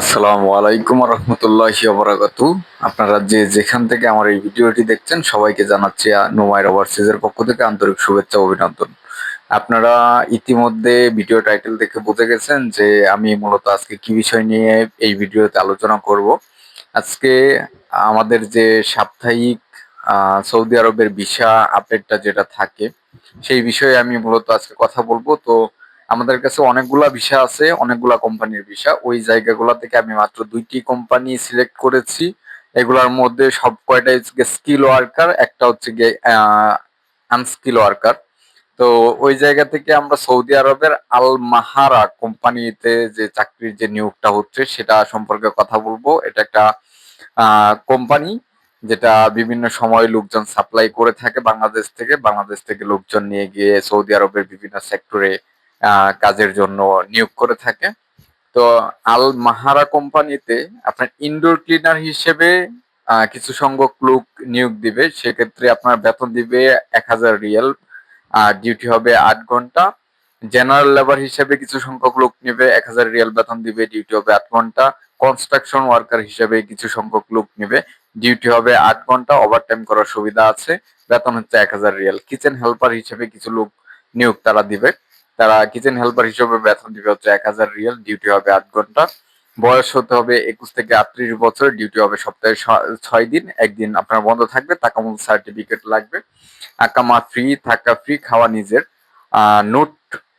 আসসালামু আলাইকুম রহমতুল্লাহি বারাকাতু। আপনারা যে যেখান থেকে আমার এই ভিডিওটি দেখছেন, সবাইকে জানাচ্ছি নোমাইর ওভারসিজের পক্ষ থেকে আন্তরিক শুভেচ্ছা অভিনন্দন। আপনারা ইতিমধ্যে ভিডিও টাইটেল দেখে বুঝে গেছেন যে আমি মূলত আজকে কি বিষয় নিয়ে এই ভিডিওতে আলোচনা করব। আজকে আমাদের যে সাপ্তাহিক সৌদি আরবের ভিসা আপডেটটা যেটা থাকে, সেই বিষয়ে আমি মূলত আজকে কথা বলব। তো আমাদের কাছে অনেকগুলা ভিসা আছে, অনেকগুলা কোম্পানির ভিসা। ওই জায়গাগুলা থেকে আমি মাত্র দুইটি কোম্পানি সিলেক্ট করেছি। এগুলার মধ্যে সব কয়টা স্কিল ওয়ার্কার, একটা হচ্ছে গিয়ে আনস্কিল ওয়ার্কার তো ওই জায়গা থেকে আমরা সৌদি আরবের আল মাহারা কোম্পানিতে যে চাকরির যে নিয়োগটা হচ্ছে, সেটা সম্পর্কে কথা বলব। এটা একটা কোম্পানি যেটা বিভিন্ন সময় লোকজন সাপ্লাই করে থাকে বাংলাদেশ থেকে। বাংলাদেশ থেকে লোকজন নিয়ে গিয়ে সৌদি আরবের বিভিন্ন সেক্টরে কাজের জন্য নিয়োগ করে থাকে। তো আল মাহারা কোম্পানিতে আপনার ইনডোর ক্লিনার হিসেবে কিছু সংখ্যক লোক নিয়োগ দিবে। সেক্ষেত্রে আপনার বেতন দিবে এক হাজার রিয়াল, আর ডিউটি হবে আট ঘণ্টা। জেনারেল লেবার হিসেবে কিছু সংখ্যক লোক নেবে এক হাজার রিয়াল বেতন দিবে ডিউটি হবে আট ঘণ্টা। কনস্ট্রাকশন ওয়ার্কার হিসেবে কিছু সংখ্যক লোক নেবে ডিউটি হবে আট ঘণ্টা। ওভারটাইম করার সুবিধা আছে, বেতন হচ্ছে এক হাজার রিয়াল। কিচেন হেল্পার হিসেবে কিছু লোক নিয়োগ তারা দিবে। তারা কিচেন হেল্পার হিসেবে বেতন দিবে হচ্ছে এক হাজার রিয়াল ডিউটি হবে আট ঘণ্টা। বয়স হতে হবে একুশ থেকে আটত্রিশ বছর ডিউটি হবে সপ্তাহে ছয় দিন, একদিন আপনার বন্ধ থাকবে তাকামুল সার্টিফিকেট লাগবে। আকামা ফ্রি থাকা ফ্রি খাওয়া নিজের। নোট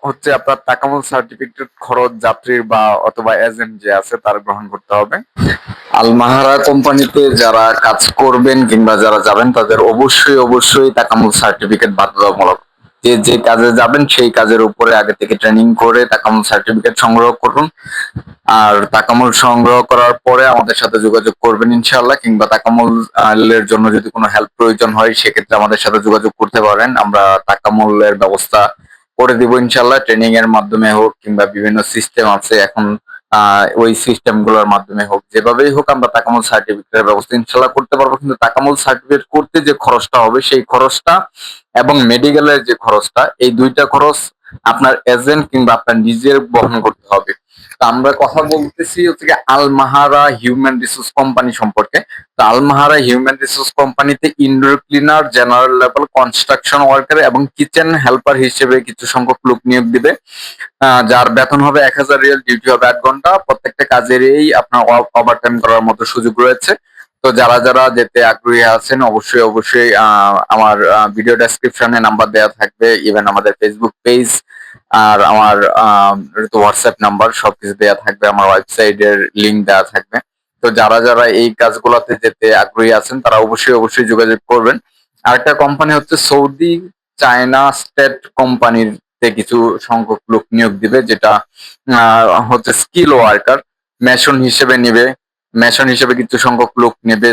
হচ্ছে আপনার তাকামুল সার্টিফিকেট খরচ, যাত্রীর বা অথবা এজেন্ট যে আছে তার গ্রহণ করতে হবে। আলমাহারা কোম্পানিতে যারা কাজ করবেন কিংবা যারা যাবেন, তাদের অবশ্যই অবশ্যই তাকামুল সার্টিফিকেট বাধ্যতামূলক যে যে কাজে যাবেন, সেই কাজের উপরে আগে থেকে ট্রেনিং করে তাকামুল সার্টিফিকেট সংগ্রহ করুন। আর তাকামুল সংগ্রহ করার পরে আমাদের সাথে যোগাযোগ করবেন ইনশাআল্লাহ, কিংবা তাকামুল এর জন্য যদি কোনো হেল্প প্রয়োজন হয়, সেক্ষেত্রে আমাদের সাথে যোগাযোগ করতে পারেন। আমরা তাকামুলের ব্যবস্থা করে দিব ইনশাআল্লাহ ট্রেনিং এর মাধ্যমে হোক, কিংবা বিভিন্ন সিস্টেম আছে এখন ওই সিস্টেমগুলোর মাধ্যমে হোক, যেভাবেই হোক আমরা তাকামুল সার্টিফিকেটের ব্যবস্থা ইনশাল্লাহ করতে পারব। কিন্তু তাকামুল সার্টিফিকেট করতে যে খরচটা হবে, সেই খরচটা এবং মেডিকেলের যে খরচটা, এই দুইটা খরচ আপনার এজেন্ট কিংবা আপনার নিজের বহন করতে হবে। তো আমরা কথা বলতেছি হচ্ছে আলমাহারা হিউম্যান রিসোর্স কোম্পানি সম্পর্কে। তো আলমাহারা হিউম্যান রিসোর্স কোম্পানিতে indoor cleaner general level construction worker এবং কিচেন হেল্পার হিসেবে কিছু সংখ্যক লোক নিয়োগ দিবে। যার বেতন হবে এক হাজার রিয়াল ডিউটি হবে আট ঘণ্টা। প্রত্যেকটা কাজেরই আপনার ওভার টাইম করার মতো সুযোগ রয়েছে। তো যারা যারা যেতে আগ্রহী আছেন, অবশ্যই অবশ্যই আমার ভিডিও ডেসক্রিপশনে নাম্বার দেওয়া থাকবে ইভেন আমাদের ফেসবুক পেজ আর আমার হোয়াটসঅ্যাপ নাম্বার সবকিছু দেওয়া থাকবে, আমার ওয়েবসাইটের লিঙ্ক দেওয়া থাকবে। তো যারা যারা এই কাজগুলোতে যেতে আগ্রহী আছেন, তারা অবশ্যই অবশ্যই যোগাযোগ করবেন। আরেকটা কোম্পানি হচ্ছে সৌদি চায়না স্টেট কোম্পানিতে কিছু সংখ্যক লোক নিয়োগ দিবে, যেটা হচ্ছে স্কিল ওয়ার্কার মেশন হিসেবে নেবে। মেশন হিসেবে কিছু সংখ্যক লোক নেবে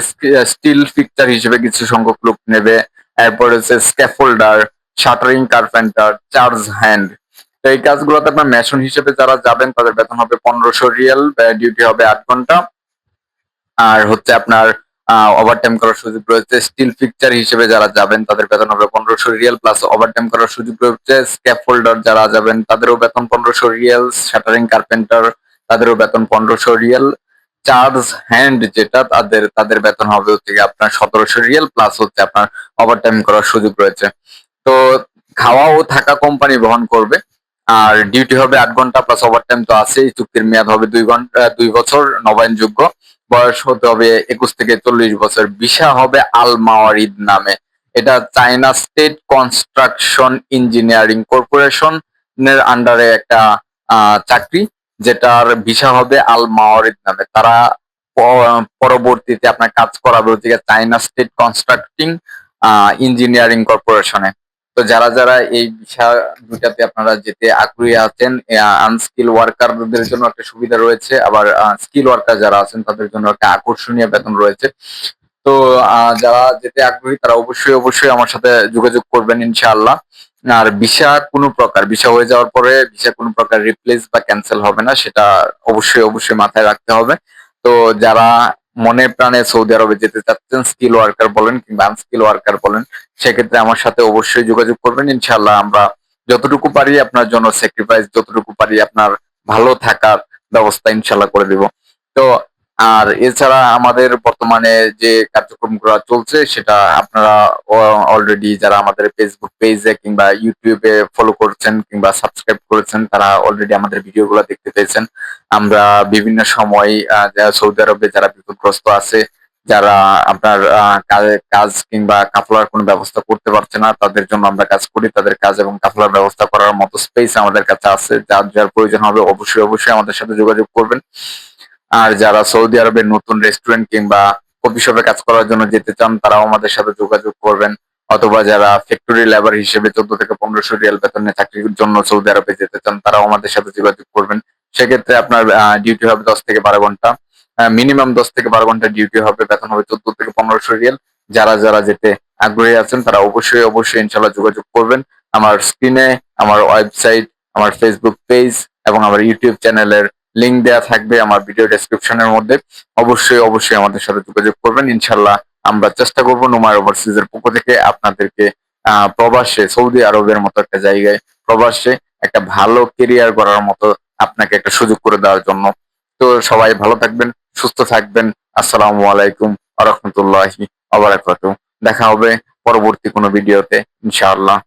স্টিল ফিক্সার হিসেবে কিছু সংখ্যক লোক নেবে, এরপর হচ্ছে scaffolder shuttering carpenter charge hand তো এই কাজগুলোতে আপনার মেশন হিসেবে যারা যাবেন, তাদের বেতন হবে পনেরোশো রিয়াল ডিউটি হবে আট ঘণ্টা। আর হচ্ছে আপনার ওভারটাইম করার সুযোগ রয়েছে স্টিল ফিকচার হিসেবে যারা যাবেন, তাদের বেতন হবে পনেরোশো রিয়াল প্লাস ওভারটাইম করার সুযোগ রয়েছে স্ক্যাপ হোল্ডার যারা যাবেন, তাদেরও বেতন পনেরোশো রিয়াল শাটারিং কার্পেন্টার তাদেরও বেতন পনেরোশো রিয়াল। চার্জ হ্যান্ড যেটা তাদের তাদের বেতন হবে হচ্ছে আপনার সতেরোশো রিয়েল প্লাস হচ্ছে আপনার ওভারটাইম করার সুযোগ রয়েছে। তো খাওয়া ও থাকা কোম্পানি বহন করবে। আর ডিউটি হবে আট ঘণ্টা প্লাস ওভারটাইম তো আছেই, চুক্তির মেয়াদ হবে দুই ঘণ্টা, দুই বছর নবায়নযোগ্য। বয়স হতে হবে একুশ থেকে চল্লিশ বছর। ভিসা হবে আল মাওয়ারিদ নামে। এটা China state construction engineering corporation এর আন্ডারে একটা চাকরি। যেটার ভিসা হবে আল মাওয়ারিদ নামে। তারা পরবর্তীতে আপনার কাজ করাবে হচ্ছে চায়না স্টেট কনস্ট্রাক্টিং ইঞ্জিনিয়ারিং কর্পোরেশনে। তো যারা যারা এই বিষয় দুটাতে আপনারা যেতে আগ্রহী আছেন আনস্কিল ওয়ার্কারদের জন্য একটা সুবিধা রয়েছে। আবার স্কিল ওয়ার্কার যারা আছেন, তাদের জন্য একটা আকর্ষণীয় বেতন রয়েছে। তো যারা যেতে আগ্রহী, তারা অবশ্যই অবশ্যই আমার সাথে যোগাযোগ করবেন ইনশাআল্লাহ। আর ভিসা কোনো প্রকার, ভিসা হয়ে যাওয়ার পরে ভিসা কোনো প্রকার রিপ্লেস বা ক্যান্সেল হবে না, সেটা অবশ্যই অবশ্যই মাথায় রাখতে হবে। তো যারা মনে প্রাণে সৌদি আরবে যেতে চাচ্ছেন স্কিল ওয়ার্কার বলেন কিংবা আনস্কিল ওয়ার্কার বলেন, সেক্ষেত্রে আমার সাথে অবশ্যই যোগাযোগ করবেন। ইনশাল্লাহ আমরা যতটুকু পারি আপনার জন্য স্যাক্রিফাইস যতটুকু পারি আপনার ভালো থাকার ব্যবস্থা ইনশাল্লাহ করে দিব। তো আর এছাড়া আমাদের বর্তমানে যে কার্যক্রমগুলো চলছে, সেটা আপনারা অলরেডি যারা আমাদের ফেসবুক পেজে কিংবা ইউটিউবে ফলো করছেন কিংবা সাবস্ক্রাইব করেছেন, তারা অলরেডি আমাদের ভিডিওগুলো দেখতে পেয়েছেন। আমরা বিভিন্ন সময় সৌদি আরবে যারা বিপদগ্রস্ত আছে, যারা আপনার কাজ কিংবা কাফলার কোনো ব্যবস্থা করতে পারছে না, তাদের জন্য আমরা কাজ করি। তাদের কাজ এবং কাফলার ব্যবস্থা করার মতো স্পেস আমাদের কাছে আছে, যার যার প্রয়োজন হবে অবশ্যই অবশ্যই আমাদের সাথে যোগাযোগ করবেন। আর যারা সৌদি আরবের নতুন রেস্টুরেন্ট কিংবা কফি শপে কাজ করার জন্য যেতে চান, তারাও আমাদের সাথে যোগাযোগ করবেন। অথবা যারা ফ্যাক্টরি লেবার হিসেবে চোদ্দ থেকে পনেরোশো রিয়াল বেতনে চাকরির জন্য সৌদি আরবে যেতে চান, তারাও আমাদের সাথে যোগাযোগ করবেন। সেক্ষেত্রে আপনার ডিউটি হবে দশ থেকে বারো ঘণ্টা। মিনিমাম দশ থেকে বারো ঘণ্টা ডিউটি হবে, বেতন হবে চোদ্দ থেকে পনেরোশো রিয়াল। যারা যারা যেতে আগ্রহী আছেন, তারা অবশ্যই অবশ্যই ইনশাল্লাহ যোগাযোগ করবেন। আমার স্ক্রিনে আমার ওয়েবসাইট আমার ফেসবুক পেজ এবং আমার ইউটিউব চ্যানেলের লিংক দেওয়া থাকবে আমার ভিডিও ডেসক্রিপশনের মধ্যে। অবশ্যই অবশ্যই আমাদের সাথে যোগাযোগ করবেন। ইনশাল্লাহ আমরা চেষ্টা করব নোমার ওভারসিজের পক্ষ থেকে আপনাদেরকে প্রবাসে, সৌদি আরবের মতো একটা জায়গায় প্রবাসে একটা ভালো কেরিয়ার করার মতো আপনাকে একটা সুযোগ করে দেওয়ার জন্য। তো সবাই ভালো থাকবেন, সুস্থ থাকবেন। আসসালামু আলাইকুম আরহামতুল্লাহি আবরাকাতু দেখা হবে পরবর্তী কোনো ভিডিওতে ইনশাআল্লাহ।